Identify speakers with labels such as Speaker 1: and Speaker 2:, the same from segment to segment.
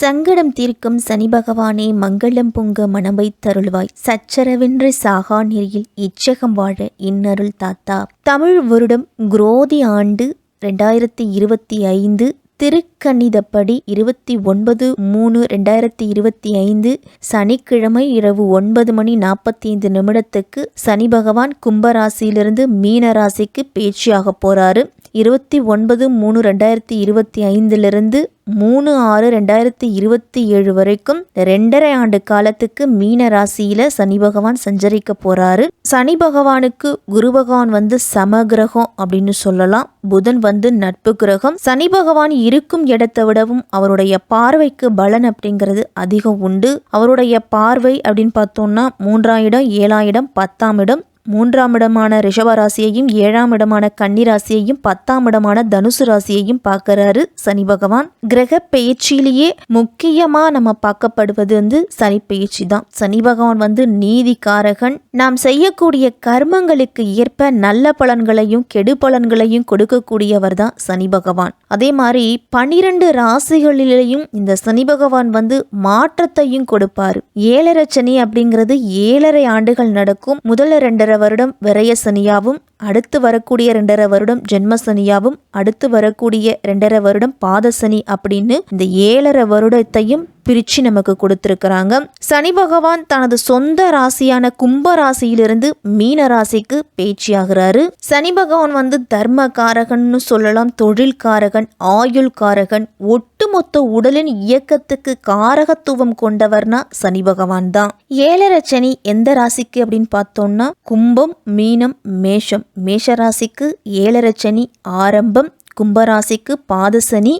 Speaker 1: சங்கடம் தீர்க்கும் சனி பகவானே மங்களம் பொங்க மனமை தருள்வாய். சச்சரவின்றி சாகா நெறியில் இச்சகம் வாழ இன்னருள் தாத்தா. தமிழ் வருடம் குரோதி ஆண்டு ரெண்டாயிரத்தி இருபத்தி ஐந்து திருக்கணிதப்படி இருபத்தி ஒன்பது மூணு ரெண்டாயிரத்தி இருபத்தி ஐந்து சனிக்கிழமை இரவு ஒன்பது மணி நாற்பத்தி ஐந்து நிமிடத்துக்கு சனி பகவான் கும்பராசியிலிருந்து மீன ராசிக்கு பேச்சியாக போறாரு. இருபத்தி ஒன்பது மூணு ரெண்டாயிரத்தி இருபத்தி ஐந்திலிருந்து மூணு ஆறு ரெண்டாயிரத்தி இருபத்தி ஏழு வரைக்கும் ரெண்டரை ஆண்டு காலத்துக்கு மீன ராசியில சனி பகவான் சஞ்சரிக்க போறாரு. சனி பகவானுக்கு குரு பகவான் வந்து சம கிரகம் அப்படின்னு சொல்லலாம். புதன் வந்து நட்பு கிரகம். சனி பகவான் இருக்கும் இடத்தை விடவும் அவருடைய பார்வைக்கு பலன் அப்படிங்கிறது அதிகம் உண்டு. அவருடைய பார்வை அப்படின்னு பார்த்தோம்னா மூன்றாம் இடம் ஏழாம் இடம் பத்தாம் இடம் மூன்றாம் இடமான ரிஷப ராசியையும் ஏழாம் இடமான கன்னி ராசியையும் பத்தாம் இடமான தனுசு ராசியையும் பார்க்கறாரு சனி பகவான். கிரக பெயர்ச்சியிலேயே முக்கியமா நம்ம பார்க்கப்படுவது வந்து சனி பெயர்ச்சி தான். சனி பகவான் வந்து நீதிக்காரகன். நாம் செய்யக்கூடிய கர்மங்களுக்கு ஏற்ப நல்ல பலன்களையும் கெடு பலன்களையும் கொடுக்கக்கூடியவர் தான் சனி பகவான். அதே மாதிரி பனிரெண்டு ராசிகளிலேயும் இந்த சனி பகவான் வந்து மாற்றத்தையும் கொடுப்பாரு. ஏழரை சனி அப்படிங்கிறது ஏழரை ஆண்டுகள் நடக்கும். முதல்ல ரெண்டரை வருடம் விரய சனியாவும் அடுத்து வரக்கூடிய ரெண்டரை வருடம் ஜென்மசனியாவும் அடுத்து வரக்கூடிய ரெண்டரை வருடம் பாதசனி அப்படின்னு இந்த ஏழரை வருடத்தையும் பிரிச்சு நமக்கு கொடுத்துருக்கிறாங்க. சனி பகவான் தனது சொந்த ராசியான கும்ப ராசியிலிருந்து மீன ராசிக்கு பேச்சியாகிறாரு. சனி பகவான் வந்து தர்ம காரகன்னு சொல்லலாம் தொழில் காரகன் ஆயுள் காரகன் ஒட்டுமொத்த உடலின் இயக்கத்துக்கு காரகத்துவம் கொண்டவர்னா சனி பகவான் தான். ஏழரை சனி எந்த ராசிக்கு அப்படின்னு பார்த்தோம்னா கும்பம் மீனம் மேஷம். மேஷராசிக்கு ஏழரை சனி ஆரம்பம். கும்பராசிக்கு பாதசனி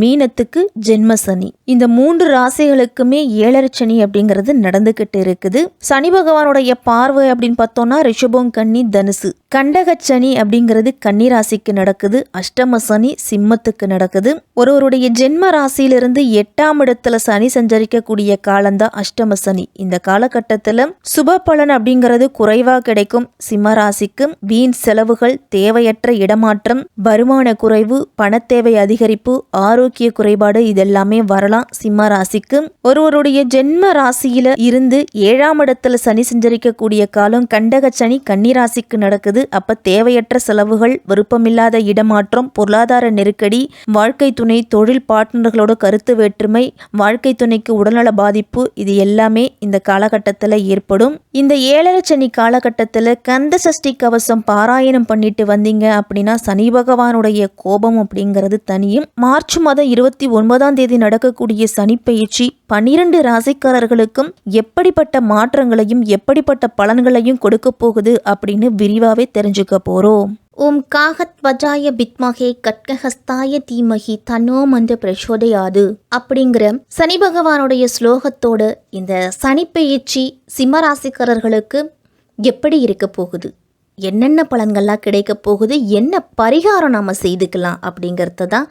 Speaker 1: மீனத்துக்கு ஜென்ம சனி. இந்த மூன்று ராசிகளுக்குமே ஏழரை சனி அப்படிங்கிறது நடந்துக்கிட்டு இருக்குது. சனி பகவானுடைய பார்வை அப்படின்னு பார்த்தோம்னா ரிஷபம் கன்னி தனுசு. கண்டக சனி அப்படிங்கிறது கன்னி ராசிக்கு நடக்குது. அஷ்டம சனி சிம்மத்துக்கு நடக்குது. ஒருவருடைய ஜென்ம ராசியிலிருந்து எட்டாம் இடத்துல சனி சஞ்சரிக்கக்கூடிய காலம்தான் அஷ்டம சனி. இந்த காலகட்டத்தில் சுப பலன் அப்படிங்கிறது குறைவாக கிடைக்கும். சிம்ம ராசிக்கு வீண் செலவுகள் தேவையற்ற இடமாற்றம் வருமான குறைவு பணத்தேவை அதிகரிப்பு ஆரோக்கிய குறைபாடு இதெல்லாமே வரலாம் சிம்ம ராசிக்கு. ஒருவருடைய ஜென்ம ராசியில இருந்து ஏழாம் இடத்துல சனி சஞ்சரிக்கக்கூடிய காலம் கண்டக சனி கன்னிராசிக்கு நடக்குது. அப்ப தேவையற்ற செலவுகள் விருப்பமில்லாத இடமாற்றம் பொருளாதார நெருக்கடி வாழ்க்கை துணை தொழில் பார்ட்னர்களோட கருத்து வேற்றுமை வாழ்க்கை துணைக்கு உடல்நல பாதிப்பு இது எல்லாமே இந்த காலகட்டத்தில் ஏற்படும். இந்த ஏழரை சனி காலகட்டத்தில் கந்த சஷ்டி கவசம் பாராயணம் பண்ணிட்டு வந்தீங்க அப்படின்னா சனி பகவானுடைய கோபம் அப்படிங்கிறது தனியும். மார்ச் மாதம் இருபத்தி ஒன்பதாம் தேதி நடக்கக்கூடிய சனி பயிற்சி பன்னிரண்டு ராசிக்காரர்களுக்கும் எப்படிப்பட்ட மாற்றங்களையும் எப்படிப்பட்ட பலன்களையும் கொடுக்க போகுது அப்படின்னு விரிவாவே தெரிஞ்சுக்க போறோம். ஓம் காகத் வஜாய பித்மகே கட்கஹஸ்தாய தீமகி தன்னோ மந்த பிரச்சோதயாது அப்படிங்கிற சனி பகவானுடைய ஸ்லோகத்தோட இந்த சனி பயிற்சி சிம்மராசிக்காரர்களுக்கு எப்படி இருக்க போகுது? என்னென்ன பலன்கள்லாம் கிடைக்க போகுது என்ன பரிகாரம் நாம் செய்துக்கலாம் அப்படிங்கிறத தான்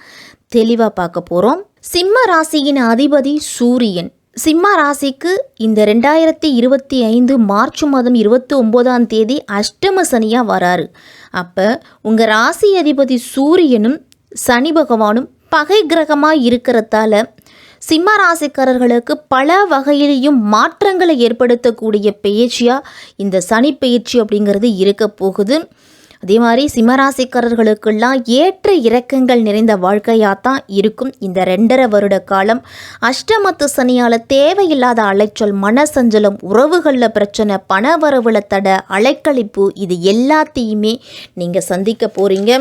Speaker 1: தெளிவாக பார்க்க போகிறோம் சிம்ம ராசியின் அதிபதி சூரியன். சிம்ம ராசிக்கு இந்த ரெண்டாயிரத்தி இருபத்தி ஐந்து மார்ச் மாதம் இருபத்தி ஒம்போதாம் தேதி அஷ்டம சனியாக வராரு. அப்போ உங்கள் ராசி அதிபதி சூரியனும் சனி பகவானும் பகை கிரகமாக இருக்கிறதால சிம்ம ராசிக்காரர்களுக்கு பல வகையிலையும் மாற்றங்களை ஏற்படுத்தக்கூடிய பயிற்சியாக இந்த சனி பயிற்சி அப்படிங்கிறது இருக்க போகுது. அதே மாதிரி சிம்மராசிக்காரர்களுக்கெல்லாம் ஏற்ற இறக்கங்கள் நிறைந்த வாழ்க்கையாக தான் இருக்கும். இந்த ரெண்டரை வருட காலம் அஷ்டமத்து சனியால் தேவையில்லாத அலைச்சல் மனசஞ்சலம் உறவுகளில் பிரச்சனை பண வரவுல தடை அலைக்கழிப்பு இது எல்லாத்தையுமே நீங்கள் சந்திக்க போகிறீங்க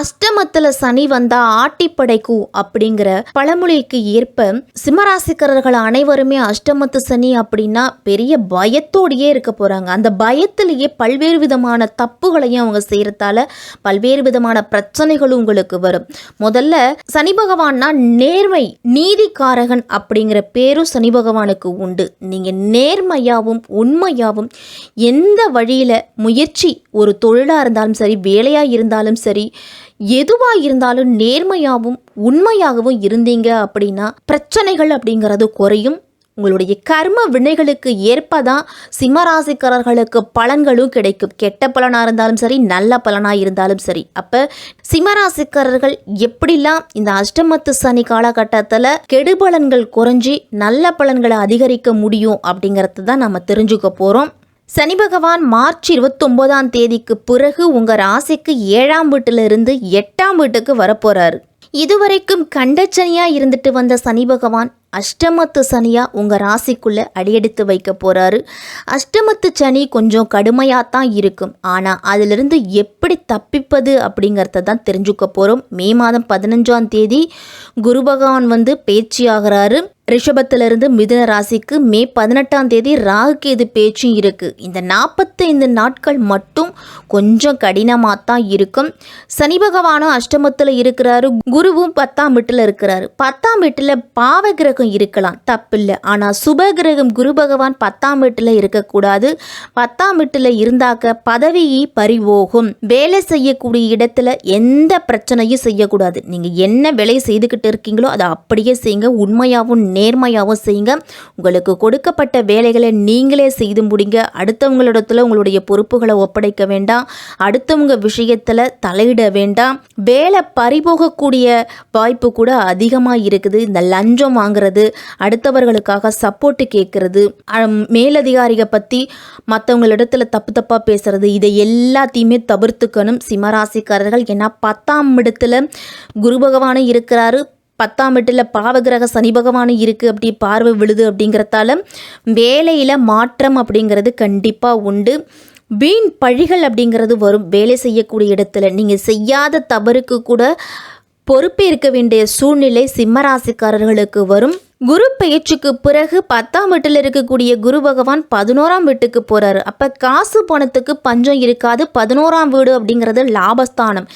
Speaker 1: அஷ்டமத்தில் சனி வந்தால் ஆட்டி படைக்கும் அப்படிங்கிற பழமொழிக்கு ஏற்ப சிம்மராசிக்காரர்கள் அனைவருமே அஷ்டமத்து சனி அப்படின்னா பெரிய பயத்தோடையே இருக்க போகிறாங்க அந்த பயத்திலேயே பல்வேறு விதமான தப்புகளையும் அவங்க செய்ய செய்கிறதால பல்வேறு விதமான பிரச்சனைகளும் உங்களுக்கு வரும். முதல்ல சனி பகவான்னா நேர்மை நீதிக்காரகன் அப்படிங்கிற பேரும் சனி பகவானுக்கு உண்டு. நீங்கள் நேர்மையாகவும் உண்மையாகவும் எந்த வழியில் முயற்சி ஒரு தொழிலாக இருந்தாலும் சரி வேலையாக இருந்தாலும் சரி எதுவாக இருந்தாலும் நேர்மையாகவும் உண்மையாகவும் இருந்தீங்க அப்படின்னா பிரச்சனைகள் அப்படிங்கிறது குறையும். உங்களுடைய கர்ம வினைகளுக்கு ஏற்பதான் சிம்மராசிக்காரர்களுக்கு பலன்களும் கிடைக்கும். கெட்ட பலனாக இருந்தாலும் சரி நல்ல பலனாக இருந்தாலும் சரி. அப்போ சிம்மராசிக்காரர்கள் எப்படிலாம் இந்த அஷ்டமத்து சனி காலகட்டத்தில் கெடுபலன்கள் குறைஞ்சி நல்ல பலன்களை அதிகரிக்க முடியும் அப்படிங்கிறது தான் நம்ம தெரிஞ்சுக்க போகிறோம் சனி பகவான் மார்ச் இருபத்தொம்போதாம் தேதிக்கு பிறகு உங்கள் ராசிக்கு ஏழாம் வீட்டிலிருந்து எட்டாம் வீட்டுக்கு வரப்போகிறாரு இதுவரைக்கும் கண்டச்சனியாக இருந்துட்டு வந்த சனி பகவான் அஷ்டமத்து சனியாக உங்கள் ராசிக்குள்ளே அடியெடுத்து வைக்க போகிறாரு அஷ்டமத்து சனி கொஞ்சம் கடுமையாக தான் இருக்கும். ஆனால் அதிலிருந்து எப்படி தப்பிப்பது அப்படிங்கிறத தான் தெரிஞ்சுக்க போகிறோம் மே மாதம் பதினஞ்சாம் தேதி குரு பகவான் வந்து பேச்சியாகிறாரு ரிஷபத்திலிருந்து மிதுன ராசிக்கு மே பதினெட்டாம் தேதி ராகு கேது பேச்சும் இருக்குது இந்த நாற்பத்தைந்து நாட்கள் மட்டும் கொஞ்சம் கடினமாக தான் இருக்கும். சனி பகவானும் அஷ்டமத்தில் இருக்கிறாரு. குருவும் பத்தாம் வீட்டில் இருக்கிறாரு. பத்தாம் வீட்டில் பாவ கிரகம் இருக்கலாம் தப்பில்லை. ஆனால் சுப கிரகம் குரு பகவான் பத்தாம் வீட்டில் இருக்கக்கூடாது. பத்தாம் வீட்டில் இருந்தாக்க பதவி பறிவோகும் வேலை செய்யக்கூடிய இடத்துல எந்த பிரச்சனையும் செய்யக்கூடாது. நீங்கள் என்ன வேலை செய்துக்கிட்டு இருக்கீங்களோ அதை அப்படியே செய்யுங்க உண்மையாகவும் நேர்மையாகவும் செய்யுங்க. உங்களுக்கு கொடுக்கப்பட்ட வேலைகளை நீங்களே செய்து முடிங்க. அடுத்தவங்களிடத்துல உங்களுடைய பொறுப்புகளை ஒப்படைக்க வேண்டாம். அடுத்தவங்க விஷயத்தில் தலையிட வேண்டாம். வேலை பறிபோகக்கூடிய வாய்ப்பு கூட அதிகமாக இருக்குது. இந்த லஞ்சம் வாங்குறது அடுத்தவர்களுக்காக சப்போர்ட்டு கேட்குறது அம், பற்றி மற்றவங்களிடத்துல தப்பு தப்பாக பேசுறது இதை எல்லாத்தையுமே தவிர்த்துக்கணும். சிம்மராசிக்காரர்கள் ஏன்னா பத்தாம் இடத்துல குரு பகவானும் இருக்கிறாரு. பத்தாம் வீட்டில் பாவகிரக சனி பகவானும் இருக்குது அப்படி பார்வை விழுது அப்படிங்கிறதால வேலையில் மாற்றம் அப்படிங்கிறது கண்டிப்பாக உண்டு. வீண் பழிகள் அப்படிங்கிறது வரும். வேலை செய்யக்கூடிய இடத்துல நீங்கள் செய்யாத தவறுக்கு கூட பொறுப்பேற்க வேண்டிய சூழ்நிலை சிம்மராசிக்காரர்களுக்கு வரும். குரு பெயர்ச்சிக்கு பிறகு பத்தாம் வீட்டில் இருக்கக்கூடிய குரு பகவான் பதினோராம் வீட்டுக்கு போகிறாரு அப்போ காசு பணத்துக்கு பஞ்சம் இருக்காது. பதினோராம் வீடு அப்படிங்கிறது லாபஸ்தானம்.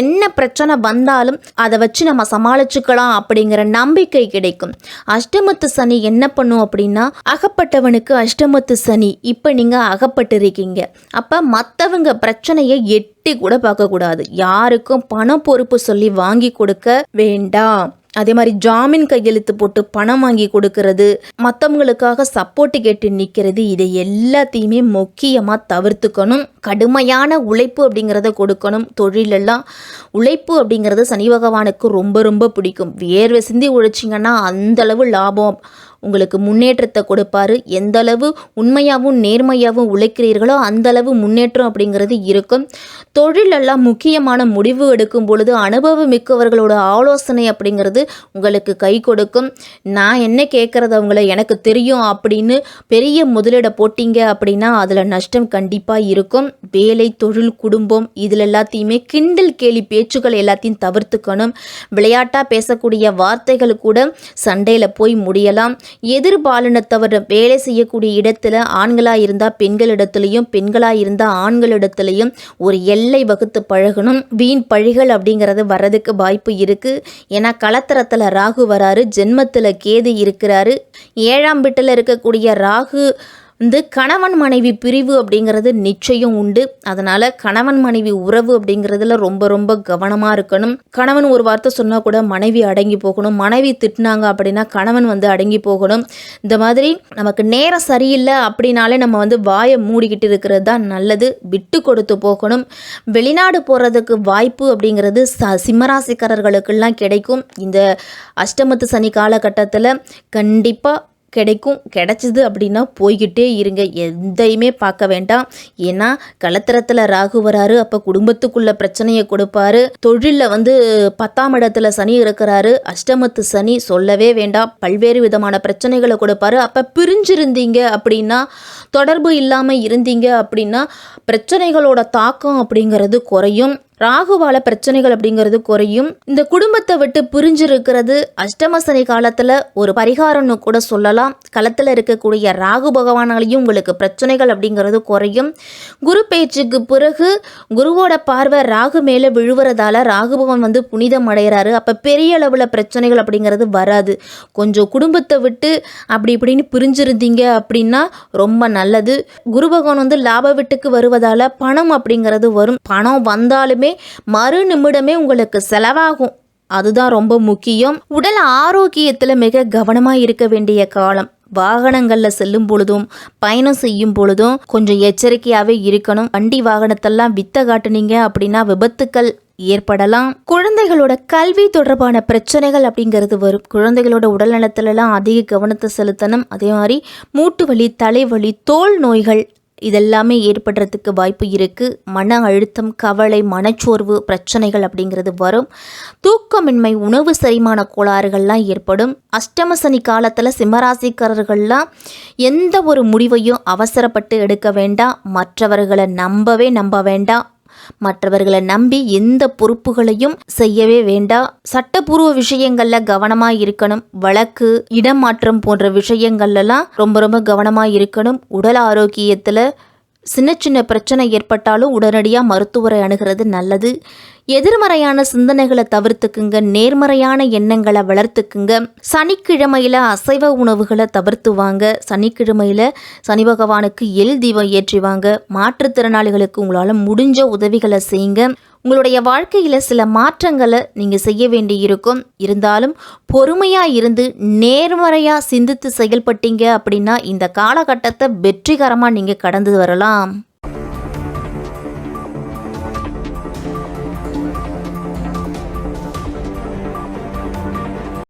Speaker 1: என்ன பிரச்சனை வந்தாலும் அதை வச்சு நம்ம சமாளிச்சுக்கலாம் அப்படிங்கிற நம்பிக்கை கிடைக்கும். அஷ்டமத்து சனி என்ன பண்ணும் அப்படின்னா அகப்பட்டவனுக்கு அஷ்டமத்து சனி. இப்போ நீங்கள் அகப்பட்டு இருக்கீங்க அப்போ மற்றவங்க பிரச்சனையை எட்டி கூட பார்க்கக்கூடாது. யாருக்கும் பண பொறுப்பு சொல்லி வாங்கி கொடுக்க வேண்டாம். அதே மாதிரி ஜாமீன் கையெழுத்து போட்டு பணம் வாங்கி கொடுக்கறது மற்றவங்களுக்காக சப்போர்ட் கேட்டு நிற்கிறது இதை எல்லாத்தையுமே முக்கியமாக தவிர்த்துக்கணும். கடுமையான உழைப்பு அப்படிங்கிறத கொடுக்கணும். தொழிலெல்லாம் உழைப்பு அப்படிங்கிறது சனி பகவானுக்கு ரொம்ப ரொம்ப பிடிக்கும். வேர்வை சிந்தி உழைச்சிங்கன்னா அந்தளவு லாபம். உங்களுக்கு முன்னேற்றத்தை கொடுப்பாரு. எந்த அளவு உண்மையாகவும் நேர்மையாகவும் உழைக்கிறீர்களோ அந்த அளவு முன்னேற்றம் அப்படிங்கிறது இருக்கும். தொழிலெல்லாம் முக்கியமான முடிவு எடுக்கும் பொழுது அனுபவம் மிக்கவர்களோட ஆலோசனை அப்படிங்கிறது உங்களுக்கு கை கொடுக்கும். நான் என்ன கேட்குறது அவங்கள? எனக்கு தெரியும் அப்படின்னு பெரிய முதலீடை போட்டிங்க அப்படின்னா அதில் நஷ்டம் கண்டிப்பாக இருக்கும். வேலை தொழில் குடும்பம் இதில் எல்லாத்தையுமே கிண்டல் கேலி பேச்சுக்கள் எல்லாத்தையும் தவிர்த்துக்கணும். விளையாட்டாக பேசக்கூடிய வார்த்தைகள் கூட சண்டையில் போய் முடியலாம். எதிர்பாலினத்தவர் வேலை செய்யக்கூடிய இடத்துல ஆண்களாக இருந்தால் பெண்களிடத்துலையும் பெண்களாக இருந்தால் ஆண்களிடத்துலையும் ஒரு எல்லை வகுத்து பழகணும். வீண் பழிகள் அப்படிங்கிறது வர்றதுக்கு வாய்ப்பு இருக்குது ஏன்னா கலத்தரத்தில் ராகு வராரு ஜென்மத்தில் கேது இருக்கிறாரு. ஏழாம் வீட்டில் இருக்கக்கூடிய ராகு வந்து கணவன் மனைவி பிரிவு அப்படிங்கிறது நிச்சயம் உண்டு. அதனால் கணவன் மனைவி உறவு அப்படிங்கிறதுல ரொம்ப ரொம்ப கவனமாக இருக்கணும். கணவன் ஒரு வார்த்தை சொன்னால் கூட மனைவி அடங்கி போகணும். மனைவி திட்டினாங்க அப்படின்னா கணவன் வந்து அடங்கி போகணும். இந்த மாதிரி நமக்கு நேரம் சரியில்லை அப்படின்னாலே நம்ம வந்து வாயை மூடிக்கிட்டு இருக்கிறது தான் நல்லது. விட்டு கொடுத்து போகணும். வெளிநாடு போகிறதுக்கு வாய்ப்பு அப்படிங்கிறது ச சிம்மராசிக்காரர்களுக்கெல்லாம் கிடைக்கும். இந்த அஷ்டமத்து சனி காலகட்டத்தில் கண்டிப்பாக கிடைக்கும் கிடைச்சிது அப்படின்னா போய்கிட்டே இருங்க. எதையுமே பார்க்க வேண்டாம். ஏன்னா கலத்திரத்தில் ராகு வராரு அப்போ குடும்பத்துக்குள்ள பிரச்சனையை கொடுப்பாரு. தொழிலில் வந்து பத்தாம் இடத்துல சனி இருக்கிறாரு. அஷ்டமத்து சனி சொல்லவே வேண்டாம். பல்வேறு விதமான பிரச்சனைகளை கொடுப்பாரு. அப்போ பிரிஞ்சிருந்தீங்க அப்படின்னா தொடர்பு இல்லாமல் இருந்தீங்க அப்படின்னா பிரச்சனைகளோட தாக்கம் அப்படிங்கிறது குறையும். ராகுவால பிரச்சனைகள் அப்படிங்கிறது குறையும். இந்த குடும்பத்தை விட்டு பிரிஞ்சிருக்கிறது அஷ்டம சனி காலத்தில் ஒரு பரிகாரம்னு கூட சொல்லலாம். களத்தில் இருக்கக்கூடிய ராகு பகவானாலையும் உங்களுக்கு பிரச்சனைகள் அப்படிங்கிறது குறையும். குரு பேச்சுக்கு பிறகு குருவோட பார்வை ராகு மேலே விழுவுறதால ராகு பகவான் வந்து புனிதம் அடைகிறாரு அப்போ பெரிய அளவில் பிரச்சனைகள் அப்படிங்கிறது வராது. கொஞ்சம் குடும்பத்தை விட்டு அப்படி இப்படின்னு பிரிஞ்சிருந்தீங்க அப்படின்னா ரொம்ப நல்லது. குரு பகவான் வந்து லாப வீட்டுக்கு வருவதால பணம் அப்படிங்கிறது வரும். பணம் வந்தாலுமே மறு நிமிடமே உங்களுக்கு செலவாகும். அதுதான் ரொம்ப முக்கியம். உடல் ஆரோக்கியத்தில் மிக கவனமாக இருக்க வேண்டிய காலம். வாகனங்களில் செல்லும் பொழுதும் பயணம் செய்யும் பொழுதும் கொஞ்சம் எச்சரிக்கையாகவே இருக்கணும். வண்டி வாகனத்தெல்லாம் வித்த காட்டுனீங்க அப்படின்னா விபத்துக்கள் ஏற்படலாம். குழந்தைகளோட கல்வி தொடர்பான பிரச்சனைகள் அப்படிங்கிறது வரும். குழந்தைகளோட உடல்நலத்திலலாம் அதிக கவனத்தை செலுத்தணும். அதே மாதிரி மூட்டு வலி தலைவலி தோல் நோய்கள் இதெல்லாமே ஏற்படுறதுக்கு வாய்ப்பு இருக்குது மன அழுத்தம் கவலை மனச்சோர்வு பிரச்சனைகள் அப்படிங்கிறது வரும். தூக்கமின்மை உணவு செரிமான கோளாறுகள்லாம் ஏற்படும். அஷ்டம சனி காலத்தில் சிம்மராசிக்காரர்கள்லாம் எந்த ஒரு முடிவையும் அவசரப்பட்டு எடுக்க வேண்டாம். மற்றவர்களை நம்பவே நம்ப வேண்டாம். மற்றவர்களை நம்பி எந்த பொறுப்புகளையும் செய்யவே வேண்டாம் சட்டப்பூர்வ விஷயங்கள்ல கவனமா இருக்கணும். வழக்கு இடமாற்றம் போன்ற விஷயங்கள்லாம் ரொம்ப ரொம்ப கவனமா இருக்கணும். உடல் ஆரோக்கியத்துல சின்ன சின்ன பிரச்சனை ஏற்பட்டாலும் உடனடியாக மருத்துவரை அணுகிறது நல்லது. எதிர்மறையான சிந்தனைகளை தவிர்த்துக்குங்க நேர்மறையான எண்ணங்களை வளர்த்துக்குங்க. சனிக்கிழமையில் அசைவ உணவுகளை தவிர்த்துவாங்க. சனிக்கிழமையில் சனி பகவானுக்கு எல் தீபம் ஏற்றிவாங்க. மாற்றுத்திறனாளிகளுக்கு உங்களால் முடிஞ்ச உதவிகளை செய்யுங்க. உங்களுடைய வாழ்க்கையில் சில மாற்றங்களை நீங்கள் செய்ய வேண்டியிருக்கும். இருந்தாலும் பொறுமையாக இருந்து நேர்மறையாக சிந்தித்து செயல்பட்டீங்க அப்படின்னா இந்த காலகட்டத்தை வெற்றிகரமாக நீங்கள் கடந்து வரலாம்.